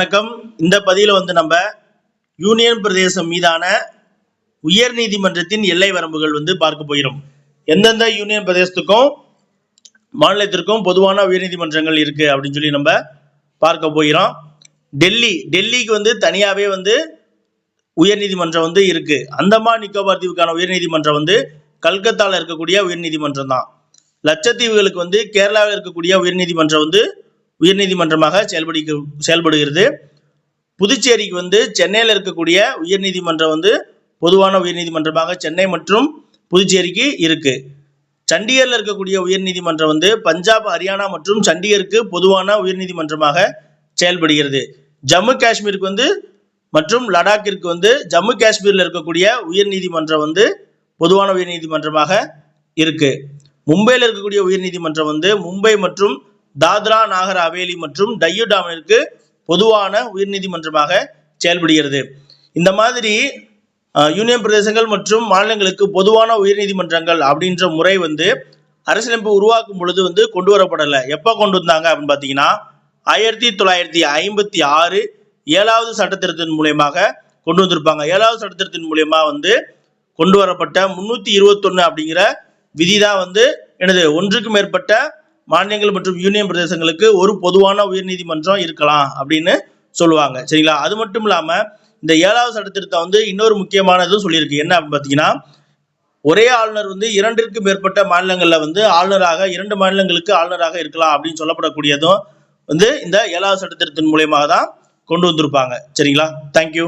வணக்கம். இந்த பதிவில் வந்து நம்ம யூனியன் பிரதேசம் மீதான உயர் நீதிமன்றத்தின் எல்லை வரம்புகள் வந்து பார்க்க போகிறோம். எந்தெந்த யூனியன் பிரதேசத்துக்கும் மாநிலத்திற்கும் பொதுவான உயர்நீதிமன்றங்கள் இருக்கு அப்படின்னு சொல்லி நம்ம பார்க்க போகிறோம். டெல்லி டெல்லிக்கு வந்து தனியாவே வந்து உயர்நீதிமன்றம் வந்து இருக்கு. அந்தமான் நிக்கோபார் தீவுக்கான உயர்நீதிமன்றம் வந்து கல்கத்தாவில் இருக்கக்கூடிய உயர்நீதிமன்றம் தான். லட்சத்தீவுகளுக்கு வந்து கேரளாவில் இருக்கக்கூடிய உயர்நீதிமன்றம் வந்து உயர்நீதிமன்றமாக செயல்படி செயல்படுகிறது. புதுச்சேரிக்கு வந்து சென்னையில் இருக்கக்கூடிய உயர்நீதிமன்றம் வந்து பொதுவான உயர்நீதிமன்றமாக சென்னை மற்றும் புதுச்சேரிக்கு இருக்கு. சண்டிகரில் இருக்கக்கூடிய உயர்நீதிமன்றம் வந்து பஞ்சாப் ஹரியானா மற்றும் சண்டிகருக்கு பொதுவான உயர்நீதிமன்றமாக செயல்படுகிறது. ஜம்மு காஷ்மீருக்கு வந்து மற்றும் லடாக்கிற்கு வந்து ஜம்மு காஷ்மீரில் இருக்கக்கூடிய உயர்நீதிமன்றம் வந்து பொதுவான உயர்நீதிமன்றமாக இருக்கு. மும்பையில் இருக்கக்கூடிய உயர்நீதிமன்றம் வந்து மும்பை மற்றும் தாத்ரா நாகர் ஹவேலி மற்றும் டையூ டாமனிற்கு பொதுவான உயர்நீதிமன்றமாக செயல்படுகிறது. இந்த மாதிரி யூனியன் பிரதேசங்கள் மற்றும் மாநிலங்களுக்கு பொதுவான உயர்நீதிமன்றங்கள் அப்படின்ற முறை வந்து அரசியலமைப்பு உருவாக்கும் பொழுது வந்து கொண்டு வரப்படலை. எப்போ கொண்டு வந்தாங்க அப்படின்னு பார்த்தீங்கன்னா ஆயிரத்தி தொள்ளாயிரத்தி ஐம்பத்தி ஆறு ஏழாவது சட்டத்திருத்தின் மூலியமாக கொண்டு வந்திருப்பாங்க. ஏழாவது சட்டத்திருத்தின் மூலியமா வந்து கொண்டு வரப்பட்ட முன்னூத்தி இருபத்தொன்னு அப்படிங்கிற விதி தான் வந்து எனது ஒன்றுக்கு மேற்பட்ட மாநிலங்கள் மற்றும் யூனியன் பிரதேசங்களுக்கு ஒரு பொதுவான உயர்நீதிமன்றம் இருக்கலாம் அப்படின்னு சொல்லுவாங்க. சரிங்களா? அது மட்டும் இல்லாம இந்த ஏழாவது சட்டத்திருத்தம் வந்து இன்னொரு முக்கியமானதும் சொல்லியிருக்கு. என்ன அப்படின்னு பார்த்தீங்கன்னா ஒரே ஆளுநர் வந்து இரண்டிற்கு மேற்பட்ட மாநிலங்கள்ல வந்து ஆளுநராக இரண்டு மாநிலங்களுக்கு ஆளுநராக இருக்கலாம் அப்படின்னு சொல்லப்படக்கூடியதும் வந்து இந்த ஏழாவது சட்டத்திருத்தின் மூலியமாக தான் கொண்டு வந்திருப்பாங்க. சரிங்களா? தேங்க்யூ